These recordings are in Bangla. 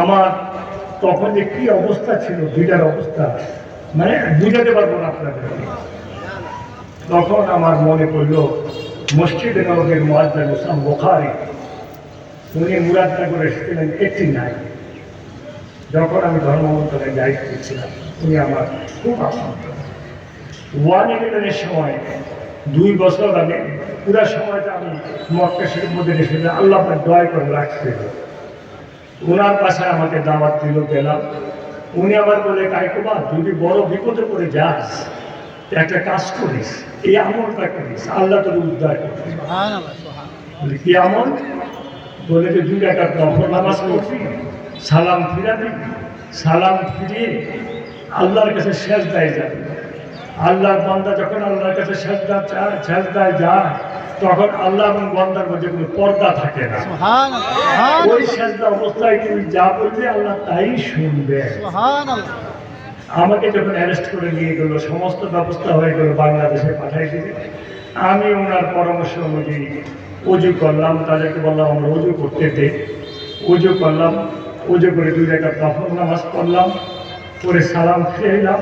আমার তখন যে কি অবস্থা ছিল, দুইটার অবস্থা মানে বুঝাতে পারব না আপনাদের। তখন আমার মনে পড়ল, মসজিদে নবীর মোয়াজ্জাল ইসলাম বোখারি, উনি মুরাদনগর এসেছিলেন একটি নাই যখন আমি ধর্মমন্ত্রণের দায়িত্বে ছিলাম উনি আমার খুব আপন ওয়ান ইলেভেনের সময়, দুই বছর আগে, পুরো সময়টা আমি মক্কা মধ্যে এসেছিলাম আল্লাহ দয়া করে রাখছিল ওনার বাসায় আমাকে দাওয়াত দিল গেলাম উনি আবার বলে কাইকুবা যদি বড় বিপদে পড়ে যাস একটা কাজ করিস এই আমলটা করিস আল্লাহ তোর উদ্ধার বলে কি আমল? বলে যে দুই টাকা নফল নামাজ পড়বি সালাম ফিরাবি সালাম ফিরিয়ে আল্লাহর কাছে শেষ দেয় যাবে। আল্লাহর বান্দা যখন আল্লাহর কাছে শেষদা শেষ দেয় যায় তখন আল্লাহ এবং বন্দার মধ্যে কোনো পর্দা থাকে না। সুবহানাল্লাহ। ওই শেষদা অবস্থায় তুমি যা বলবে আল্লাহ তাই শুনবে। সুবহানাল্লাহ। আমাকে যখন অ্যারেস্ট করে নিয়ে গেলো সমস্ত ব্যবস্থা হয়ে গেল বাংলাদেশে পাঠাই দিবে। আমি ওনার পরামর্শ অনুযায়ী উজু করলাম তাদেরকে বললাম আমরা উজু করতে দে উজু করলাম উজু করে দুই রেখা নামাজ পড়লাম করে সালাম ফিরে এলাম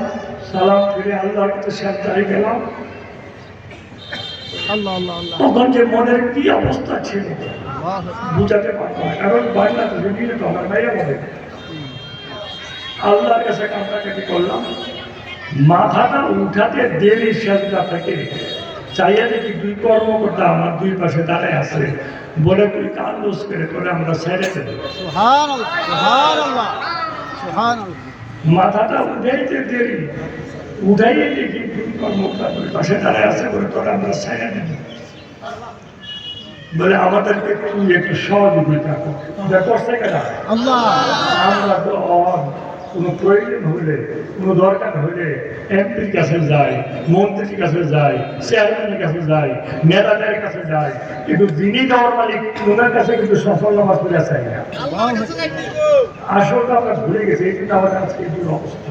সালাম ফিরে আল্লাহর কাছে সাবধানে গেলাম। তখন যে মনের কি অবস্থা ছিল, বুঝাতে পারব কারণ নিয়ে তো আমার ভাইয়া বলে, আল্লাহর কাছে কান্দাকাটি করলাম। মাথাটা উঠাতে দেরি সেজদা থেকে। চাইয়া দেখি দুই কর্মকর্তা আমার দুই পাশে দাঁড়ায় আছে। বলে, তুই কান করে করে আমরা ছেড়ে দেব। মাথাটা উঠাইতে দেরি। উঠাইয়ে দেখি দুই কর্মকর্তা দুই পাশে দাঁড়ায় আছে বলে তোরা আমরা ছেড়ে দেব। বলে আমাদেরকে তুই একটু সহযোগিতা কর। করছে কেনা? আমরা তো কোনো প্রয়োজন হলে কোনো দরকার হলে এমপির কাছে যায় মন্ত্রীর কাছে যায় চেয়ারম্যানের কাছে যায় নেতাদের কাছে যাই কিন্তু যিনি দেওয়ার মালিক ওনার কাছে কিন্তু সফল নামাজ পড়ে চাই না। আসলটা আমরা ভুলে গেছি এই কিন্তু আমাদের আজকে এই অবস্থা।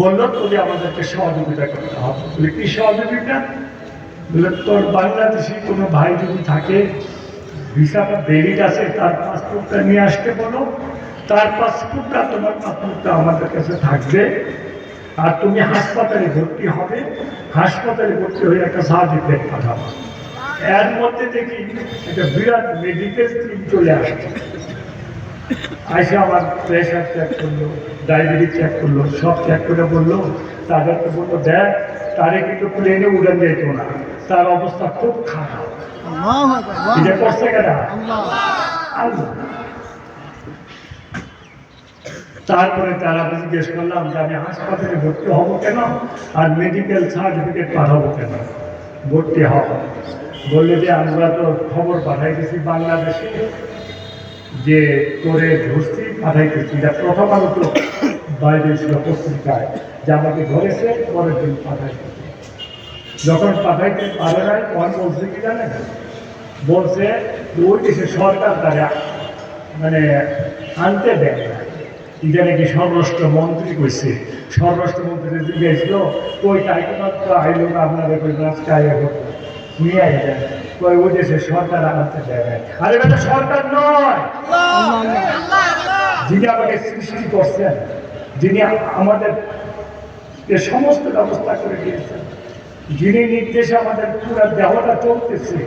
বলল তোকে আমাদেরকে সহযোগিতা করতে হবে। বলে কি সহযোগিতা? বলে তোর বাংলাদেশি কোনো ভাই যদি থাকে ভিসাটা ভ্যালিড আছে তার পাসপোর্টটা নিয়ে আসতে বলো। তার পাসপোর্টটা তোমার পাসপোর্টটা আমাদের কাছে থাকবে। আর তুমি হাসপাতালে ভর্তি হবে। হাসপাতালে ভর্তি হয়ে একটা সার্টিফিকেট পাঠাবো। এর মধ্যে দেখি একটা বিরাট মেডিকেল টিম চলে আসছে। আইসে আমার প্রেশার চেক করল ডায়াবেটিস চেক করল সব চেক করে বলল তাদেরকে বলল দেখ তারে কিন্তু প্লেনে উড়ান যেত না। তার অবস্থা খুব খারাপ। এটা করছে কেন আল্লাহ আল্লাহ। তারপরে তারা জিজ্ঞেস করলাম যে, আমি হাসপাতালে ভর্তি হব কেন? আর মেডিকেল সার্টিফিকেট পাঠাবো কেন? ভর্তি হব। বললে যে, আমরা তো খবর পাঠাইতেছি বাংলাদেশে যে করে ধরছি, পাঠাইতেছি। এটা প্রথম আলো তো বাইরে ছিল পত্রিকায় যে আমাকে ধরেছে, পরের দিন পাঠাইতেছি যখন পাঠাইতে পারে নাই তখন বলছে কি জানেন? বলছে, ওই দেশে সরকার তারা মানে আনতে দেয় এটা নাকি স্বরাষ্ট্র মন্ত্রী কইছে, স্বরাষ্ট্র মন্ত্রী জিজ্ঞেসল ওই তো আইলো না আপনাদের ওই আইয়া করতো নিয়ে আইলেন ওই ওই দেশে সরকার আনতে না। আরে বেটা সরকার নয়! যিনি আমাকে সৃষ্টি করছেন, যিনি আমাদের সমস্ত ব্যবস্থা করে দিয়েছেন, যিনি নির্দেশে আমাদের পুরো দেহটা চলতেছে